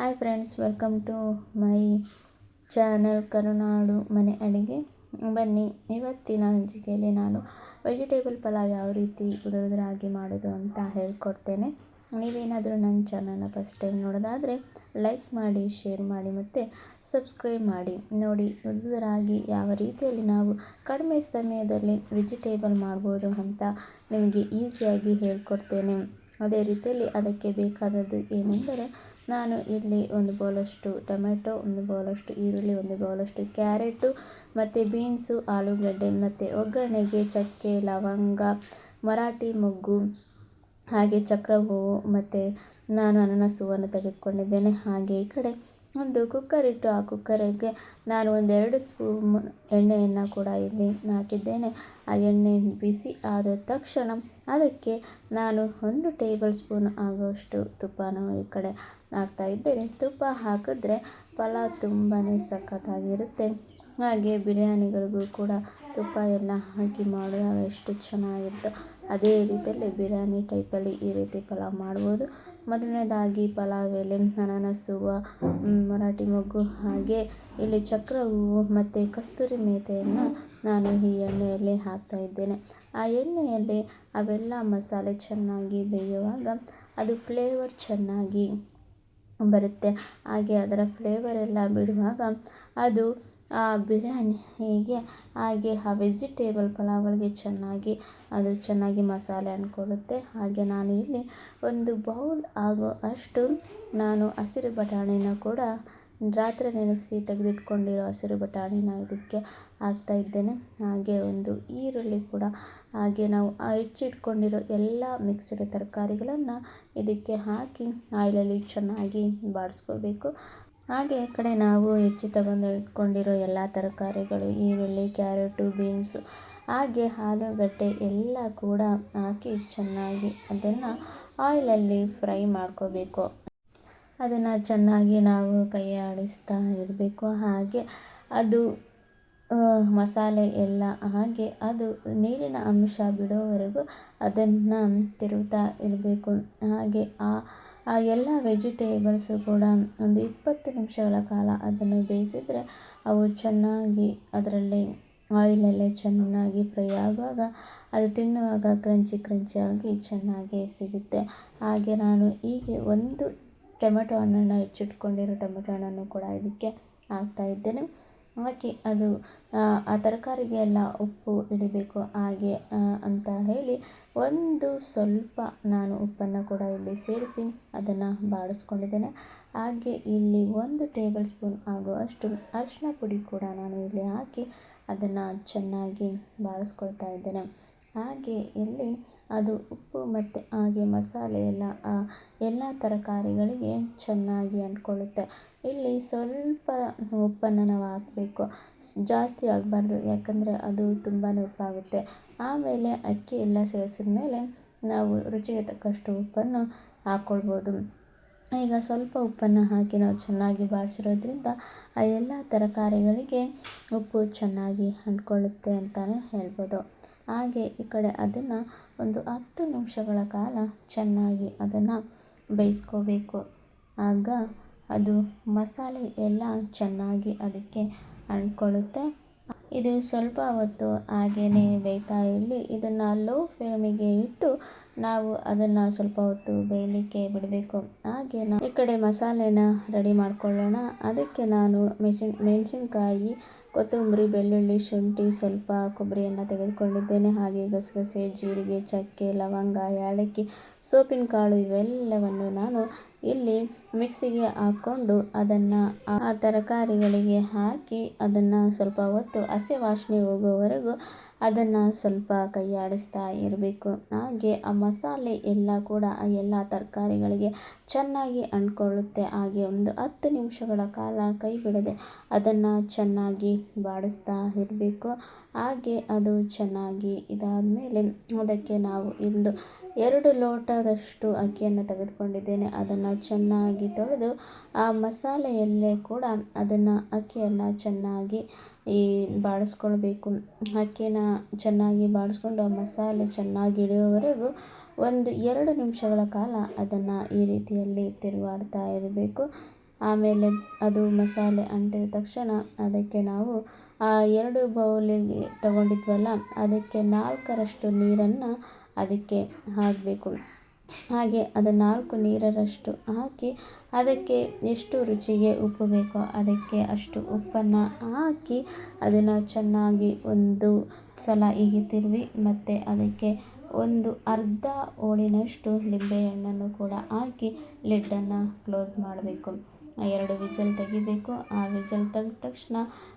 Hi friends, welcome to my channel ಕರುನಾಡು ಮನೆ ಅಡಿಗೆ. ಬನ್ನಿ, ಇವತ್ತಿನ ಹಂಚಿಕೆಯಲ್ಲಿ ನಾನು ವೆಜಿಟೇಬಲ್ ಪಲಾವ್ ಯಾವ ರೀತಿ ಉದುರುದ್ರಾಗಿ ಮಾಡೋದು ಅಂತ ಹೇಳ್ಕೊಡ್ತೇನೆ. ನೀವೇನಾದರೂ ನನ್ನ ಚಾನಲ್ನ ಫಸ್ಟ್ ಟೈಮ್ ನೋಡೋದಾದರೆ ಲೈಕ್ ಮಾಡಿ ಶೇರ್ ಮಾಡಿ ಮತ್ತು ಸಬ್ಸ್ಕ್ರೈಬ್ ಮಾಡಿ. ನೋಡಿ, ಉದುರಾಗಿ ಯಾವ ರೀತಿಯಲ್ಲಿ ನಾವು ಕಡಿಮೆ ಸಮಯದಲ್ಲಿ ವೆಜಿಟೇಬಲ್ ಮಾಡ್ಬೋದು ಅಂತ ನಿಮಗೆ ಈಸಿಯಾಗಿ ಹೇಳ್ಕೊಡ್ತೇನೆ. ಅದೇ ರೀತಿಯಲ್ಲಿ ಅದಕ್ಕೆ ಬೇಕಾದದ್ದು ಏನೆಂದರೆ ನಾನು ಇಲ್ಲಿ ಒಂದು ಬೌಲಷ್ಟು ಟೊಮೆಟೊ, ಒಂದು ಬೌಲಷ್ಟು ಈರುಳ್ಳಿ, ಒಂದು ಬೌಲಷ್ಟು ಕ್ಯಾರೆಟು, ಮತ್ತು ಬೀನ್ಸು, ಆಲೂಗಡ್ಡೆ, ಮತ್ತು ಒಗ್ಗರಣೆಗೆ ಚಕ್ಕೆ, ಲವಂಗ, ಮರಾಠಿ ಮೊಗ್ಗು, ಹಾಗೆ ಚಕ್ರ ಹೂವು ಮತ್ತು ನಾನು ಅನನಸ್ ಹೂವನ್ನು ತೆಗೆದುಕೊಂಡಿದ್ದೇನೆ. ಹಾಗೆ ಈ ಕಡೆ ಒಂದು ಕುಕ್ಕರ್ ಇಟ್ಟು ಆ ಕುಕ್ಕರಿಗೆ ನಾನು ಒಂದೆರಡು ಸ್ಪೂನ್ ಎಣ್ಣೆಯನ್ನು ಕೂಡ ಇಲ್ಲಿ ಹಾಕಿದ್ದೇನೆ. ಆ ಎಣ್ಣೆ ಬಿಸಿ ಆದ ತಕ್ಷಣ ಅದಕ್ಕೆ ನಾನು ಒಂದು ಟೇಬಲ್ ಸ್ಪೂನ್ ಆಗುವಷ್ಟು ತುಪ್ಪನ ಈ ಕಡೆ ಹಾಕ್ತಾ ಇದ್ದೇನೆ. ತುಪ್ಪ ಹಾಕಿದ್ರೆ ಪಲಾವ್ ತುಂಬಾ ಸಖತ್ತಾಗಿರುತ್ತೆ. ಹಾಗೆ ಬಿರಿಯಾನಿಗಳಿಗೂ ಕೂಡ ತುಪ್ಪ ಎಲ್ಲ ಹಾಕಿ ಮಾಡುವಾಗ ಎಷ್ಟು ಚೆನ್ನಾಗಿರುತ್ತೆ ಅದೇ ರೀತಿಯಲ್ಲಿ ಬಿರಿಯಾನಿ ಟೈಪಲ್ಲಿ ಈ ರೀತಿ ಪಲಾವ್ ಮಾಡ್ಬೋದು. ಮೊದಲನೇದಾಗಿ ಪಲಾವ್ ಎಲೆ, ಅನಾನಸ್, ಮರಾಠಿ ಮೊಗ್ಗು ಹಾಗೆ ಇಲ್ಲಿ ಚಕ್ರ ಹೂವು ಮತ್ತು ಕಸ್ತೂರಿ ಮೇಥಿಯನ್ನು ನಾನು ಈ ಎಣ್ಣೆಯಲ್ಲಿ ಹಾಕ್ತಾ ಇದ್ದೇನೆ. ಆ ಎಣ್ಣೆಯಲ್ಲಿ ಅವೆಲ್ಲ ಮಸಾಲೆ ಚೆನ್ನಾಗಿ ಬೇಯುವಾಗ ಅದು ಫ್ಲೇವರ್ ಚೆನ್ನಾಗಿ ಬರುತ್ತೆ. ಹಾಗೆ ಅದರ ಫ್ಲೇವರ್ ಎಲ್ಲ ಬಿಡುವಾಗ ಅದು ಆ ಹೀಗೆ, ಹಾಗೆ ಆ ವೆಜಿಟೇಬಲ್ ಪಲಾವ್ಗಳಿಗೆ ಚೆನ್ನಾಗಿ, ಅದು ಚೆನ್ನಾಗಿ ಮಸಾಲೆ ಅಂದ್ಕೊಡುತ್ತೆ ಹಾಗೆ ನಾನು ಇಲ್ಲಿ ಒಂದು ಬೌಲ್ ಆಗೋ ಅಷ್ಟು ನಾನು ಹಸಿರು ಬಟಾಣಿನ ಕೂಡ ರಾತ್ರಿ ನೆನೆಸಿ ತೆಗೆದಿಟ್ಕೊಂಡಿರೋ ಹಸಿರು ಬಟಾಣಿನ ಇದಕ್ಕೆ ಹಾಕ್ತಾ ಇದ್ದೇನೆ. ಹಾಗೆ ಒಂದು ಈರುಳ್ಳಿ ಕೂಡ, ಹಾಗೆ ನಾವು ಹೆಚ್ಚಿಟ್ಕೊಂಡಿರೋ ಎಲ್ಲ ಮಿಕ್ಸ್ಡ್ ತರಕಾರಿಗಳನ್ನು ಇದಕ್ಕೆ ಹಾಕಿ, ಆಯಿಲಲ್ಲಿ ಚೆನ್ನಾಗಿ ಬಾಡಿಸ್ಕೋಬೇಕು ಹಾಗೆ ಈ ಕಡೆ ನಾವು ಹೆಚ್ಚಿ ತಗೊಂಡು ಇಟ್ಕೊಂಡಿರೋ ಎಲ್ಲ ತರಕಾರಿಗಳು, ಈರುಳ್ಳಿ, ಕ್ಯಾರೆಟು, ಬೀನ್ಸು, ಹಾಗೆ ಆಲೂಗಡ್ಡೆ ಎಲ್ಲ ಕೂಡ ಹಾಕಿ ಚೆನ್ನಾಗಿ ಅದನ್ನು ಆಯಿಲಲ್ಲಿ ಫ್ರೈ ಮಾಡ್ಕೋಬೇಕು. ಅದನ್ನು ಚೆನ್ನಾಗಿ ನಾವು ಕೈ ಆಡಿಸ್ತಾ ಇರಬೇಕು. ಹಾಗೆ ಅದು ಮಸಾಲೆ ಎಲ್ಲ ಹಾಗೆ ಅದು ನೀರಿನ ಅಂಶ ಬಿಡೋವರೆಗೂ ಅದನ್ನು ತಿರುಗ್ತಾ ಇರಬೇಕು. ಹಾಗೆ ಆ ಆ ಎಲ್ಲ ವೆಜಿಟೇಬಲ್ಸು ಕೂಡ ಒಂದು ಇಪ್ಪತ್ತು ನಿಮಿಷಗಳ ಕಾಲ ಅದನ್ನು ಬೇಯಿಸಿದರೆ ಅವು ಚೆನ್ನಾಗಿ ಅದರಲ್ಲಿ ಆಯಿಲಲ್ಲೇ ಚೆನ್ನಾಗಿ ಫ್ರೈ ಆಗುವಾಗ ಅದು ತಿನ್ನುವಾಗ ಕ್ರಂಚಿ ಕ್ರಂಚಿಯಾಗಿ ಚೆನ್ನಾಗಿ ಸಿಗುತ್ತೆ. ಹಾಗೆ ನಾನು ಹೀಗೆ ಒಂದು ಟೊಮೆಟೊ ಹಣ್ಣನ್ನು ಹೆಚ್ಚಿಟ್ಕೊಂಡಿರೋ ಟೊಮೆಟೊ ಹಣ್ಣನ್ನು ಕೂಡ ಇದಕ್ಕೆ ಹಾಕ್ತಾ ಇದ್ದೇನೆ. ಹಾಕಿ ಅದು, ಆ ತರಕಾರಿಗೆ ಎಲ್ಲ ಉಪ್ಪು ಹಿಡಿಬೇಕು ಹಾಗೆ ಅಂತ ಹೇಳಿ ಒಂದು ಸ್ವಲ್ಪ ನಾನು ಉಪ್ಪನ್ನು ಕೂಡ ಇಲ್ಲಿ ಸೇರಿಸಿ ಅದನ್ನು ಬಾಡಿಸ್ಕೊಂಡಿದ್ದೇನೆ. ಹಾಗೆ ಇಲ್ಲಿ ಒಂದು ಟೇಬಲ್ ಸ್ಪೂನ್ ಆಗುವಷ್ಟು ಅರಿಶಿನ ಪುಡಿ ಕೂಡ ನಾನು ಇಲ್ಲಿ ಹಾಕಿ ಅದನ್ನು ಚೆನ್ನಾಗಿ ಬಾಡಿಸ್ಕೊಳ್ತಾ ಇದ್ದೇನೆ. ಹಾಗೆ ಇಲ್ಲಿ ಅದು ಉಪ್ಪು ಮತ್ತು ಹಾಗೆ ಮಸಾಲೆ ಎಲ್ಲ ಎಲ್ಲ ತರಕಾರಿಗಳಿಗೆ ಚೆನ್ನಾಗಿ ಅಂಟ್ಕೊಳ್ಳುತ್ತೆ. ಇಲ್ಲಿ ಸ್ವಲ್ಪ ಉಪ್ಪನ್ನು ನಾವು ಹಾಕಬೇಕು. ಜಾಸ್ತಿ ಆಗಬಾರ್ದು, ಯಾಕಂದರೆ ಅದು ತುಂಬಾ ಉಪ್ಪಾಗುತ್ತೆ. ಆಮೇಲೆ ಅಕ್ಕಿ ಎಲ್ಲ ಸೇರಿಸಿದ ಮೇಲೆ ನಾವು ರುಚಿಗೆ ತಕ್ಕಷ್ಟು ಉಪ್ಪನ್ನು ಹಾಕ್ಕೊಳ್ಬೋದು. ಈಗ ಸ್ವಲ್ಪ ಉಪ್ಪನ್ನು ಹಾಕಿ ನಾವು ಚೆನ್ನಾಗಿ ಬಾಡಿಸಿರೋದ್ರಿಂದ ಆ ಎಲ್ಲ ತರಕಾರಿಗಳಿಗೆ ಉಪ್ಪು ಚೆನ್ನಾಗಿ ಅಂಟ್ಕೊಳ್ಳುತ್ತೆ ಅಂತಲೇ ಹೇಳ್ಬೋದು. ಹಾಗೆ ಈ ಕಡೆ ಅದನ್ನು ಒಂದು ಹತ್ತು ನಿಮಿಷಗಳ ಕಾಲ ಚೆನ್ನಾಗಿ ಅದನ್ನು ಬೇಯಿಸ್ಕೋಬೇಕು. ಆಗ ಅದು ಮಸಾಲೆ ಎಲ್ಲ ಚೆನ್ನಾಗಿ ಅದಕ್ಕೆ ಅಂಟ್ಕೊಳ್ಳುತ್ತೆ. ಇದು ಸ್ವಲ್ಪ ಹೊತ್ತು ಹಾಗೆಯೇ ಬೇಯ್ತಾ ಇರಲಿ. ಇದನ್ನು ಲೋ ಫ್ಲೇಮಿಗೆ ಇಟ್ಟು ನಾವು ಅದನ್ನು ಸ್ವಲ್ಪ ಹೊತ್ತು ಬೇಯಲಿಕ್ಕೆ ಬಿಡಬೇಕು. ಹಾಗೆ ಈ ಕಡೆ ಮಸಾಲೆನ ರೆಡಿ ಮಾಡ್ಕೊಳ್ಳೋಣ. ಅದಕ್ಕೆ ನಾನು ಮೆಣಸಿನ ಮೆಣಸಿನ್ಕಾಯಿ ಕೊತ್ತಂಬರಿ ಬೆಳ್ಳುಳ್ಳಿ ಶುಂಠಿ ಸ್ವಲ್ಪ ಕೊಬ್ಬರಿಯನ್ನು ತೆಗೆದುಕೊಂಡಿದ್ದೇನೆ. ಹಾಗೆ ಗಸಗಸೆ ಜೀರಿಗೆ ಚಕ್ಕೆ ಲವಂಗ ಏಲಕ್ಕಿ ಸೋಪಿನ ಕಾಳು ಇವೆಲ್ಲವನ್ನು ನಾನು ಇಲ್ಲಿ ಮಿಕ್ಸಿಗೆ ಹಾಕ್ಕೊಂಡು ಅದನ್ನು ಆ ತರಕಾರಿಗಳಿಗೆ ಹಾಕಿ ಅದನ್ನು ಸ್ವಲ್ಪ ಹೊತ್ತು ಹಸಿ ವಾಸನೆ ಹೋಗೋವರೆಗೂ ಅದನ್ನು ಸ್ವಲ್ಪ ಕೈಯಾಡಿಸ್ತಾ ಇರಬೇಕು. ಹಾಗೆ ಆ ಮಸಾಲೆ ಎಲ್ಲ ಕೂಡ ಆ ಎಲ್ಲ ತರಕಾರಿಗಳಿಗೆ ಚೆನ್ನಾಗಿ ಅಂಟ್ಕೊಳ್ಳುತ್ತೆ. ಹಾಗೆ ಒಂದು ಹತ್ತು ನಿಮಿಷಗಳ ಕಾಲ ಕೈ ಬಿಡದೆ ಅದನ್ನು ಚೆನ್ನಾಗಿ ಬಾಡಿಸ್ತಾ ಇರಬೇಕು. ಹಾಗೆ ಅದು ಚೆನ್ನಾಗಿ ಇದಾದ ಮೇಲೆ ಅದಕ್ಕೆ ನಾವು ಇಂದು ಎರಡು ಲೋಟದಷ್ಟು ಅಕ್ಕಿಯನ್ನು ತೆಗೆದುಕೊಂಡಿದ್ದೇನೆ. ಅದನ್ನು ಚೆನ್ನಾಗಿ ತೊಳೆದು ಆ ಮಸಾಲೆಯಲ್ಲೇ ಕೂಡ ಅದನ್ನು ಅಕ್ಕಿಯನ್ನು ಚೆನ್ನಾಗಿ ಈ ಬಾಡಿಸ್ಕೊಳ್ಬೇಕು ಅಕ್ಕಿನ ಚೆನ್ನಾಗಿ ಬಾಡಿಸ್ಕೊಂಡು ಆ ಮಸಾಲೆ ಚೆನ್ನಾಗಿ ಇಳಿಯೋವರೆಗೂ ಒಂದು ಎರಡು ನಿಮಿಷಗಳ ಕಾಲ ಅದನ್ನು ಈ ರೀತಿಯಲ್ಲಿ ತಿರುಗಾಡ್ತಾ ಇರಬೇಕು. ಆಮೇಲೆ ಅದು ಮಸಾಲೆ ಅಂಟಿದ ತಕ್ಷಣ ಅದಕ್ಕೆ ನಾವು ಆ ಎರಡು ಬೌಲಿಗೆ ತಗೊಂಡಿದ್ವಲ್ಲ, ಅದಕ್ಕೆ ನಾಲ್ಕರಷ್ಟು ನೀರನ್ನು ಅದಕ್ಕೆ ಹಾಕಬೇಕು. ಹಾಗೆ ಅದು ನಾಲ್ಕು ನೀರರಷ್ಟು ಹಾಕಿ ಅದಕ್ಕೆ ಎಷ್ಟು ರುಚಿಗೆ ಉಪ್ಪು ಬೇಕೋ ಅದಕ್ಕೆ ಅಷ್ಟು ಉಪ್ಪನ್ನು ಹಾಕಿ ಅದನ್ನು ಚೆನ್ನಾಗಿ ಒಂದು ಸಲ ಹೀಗೆ ತಿರುವಿ ಮತ್ತು ಅದಕ್ಕೆ ಒಂದು ಅರ್ಧ ಹೋಳಿನಷ್ಟು ಲಿಂಬೆಹಣ್ಣನ್ನು ಕೂಡ ಹಾಕಿ ಲಿಡ್ಡನ್ನು ಕ್ಲೋಸ್ ಮಾಡಬೇಕು. ಎರಡು ವಿಸಲ್ ತೆಗಿಬೇಕು. ಆ ವಿಸಲ್ ತೆಗೆದ ತಕ್ಷಣ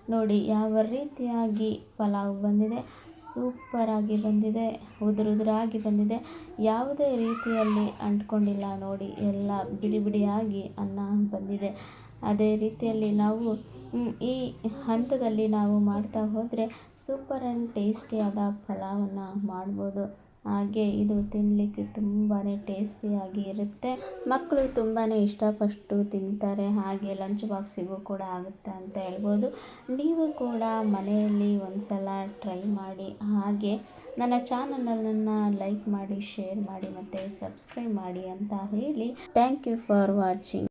ನೋಡಿ ಯಾವ ರೀತಿಯಾಗಿ ಪಲಾವ್ ಬಂದಿದೆ. ಸೂಪರಾಗಿ ಬಂದಿದೆ ಉದುರುದುರಾಗಿ ಬಂದಿದೆ. ಯಾವುದೇ ರೀತಿಯಲ್ಲಿ ಅಂಟ್ಕೊಂಡಿಲ್ಲ ನೋಡಿ, ಎಲ್ಲ ಬಿಡಿ ಬಿಡಿಯಾಗಿ ಅನ್ನ ಬಂದಿದೆ. ಅದೇ ರೀತಿಯಲ್ಲಿ ನಾವು ಈ ಹಂತದಲ್ಲಿ ನಾವು ಮಾಡ್ತಾ ಹೋದರೆ ಸೂಪರ್ ಆ್ಯಂಡ್ ಟೇಸ್ಟಿಯಾದ ಪಲಾವನ್ನು ಮಾಡ್ಬೋದು. ಹಾಗೆ ಇದು ತಿನ್ನಲಿಕ್ಕೆ ತುಂಬಾ ಟೇಸ್ಟಿಯಾಗಿ ಇರುತ್ತೆ. ಮಕ್ಕಳು ತುಂಬಾ ಇಷ್ಟಪಟ್ಟು ತಿಂತಾರೆ. ಹಾಗೆ ಲಂಚ್ ಬಾಕ್ಸಿಗೂ ಕೂಡ ಆಗುತ್ತೆ ಅಂತ ಹೇಳ್ಬೋದು. ನೀವು ಕೂಡ ಮನೆಯಲ್ಲಿ ಒಂದು ಸಲ ಟ್ರೈ ಮಾಡಿ. ಹಾಗೆ ನನ್ನ ಚಾನಲನ್ನು ಲೈಕ್ ಮಾಡಿ ಶೇರ್ ಮಾಡಿ ಮತ್ತು ಸಬ್ಸ್ಕ್ರೈಬ್ ಮಾಡಿ ಅಂತ ಹೇಳಿ. Thank you for watching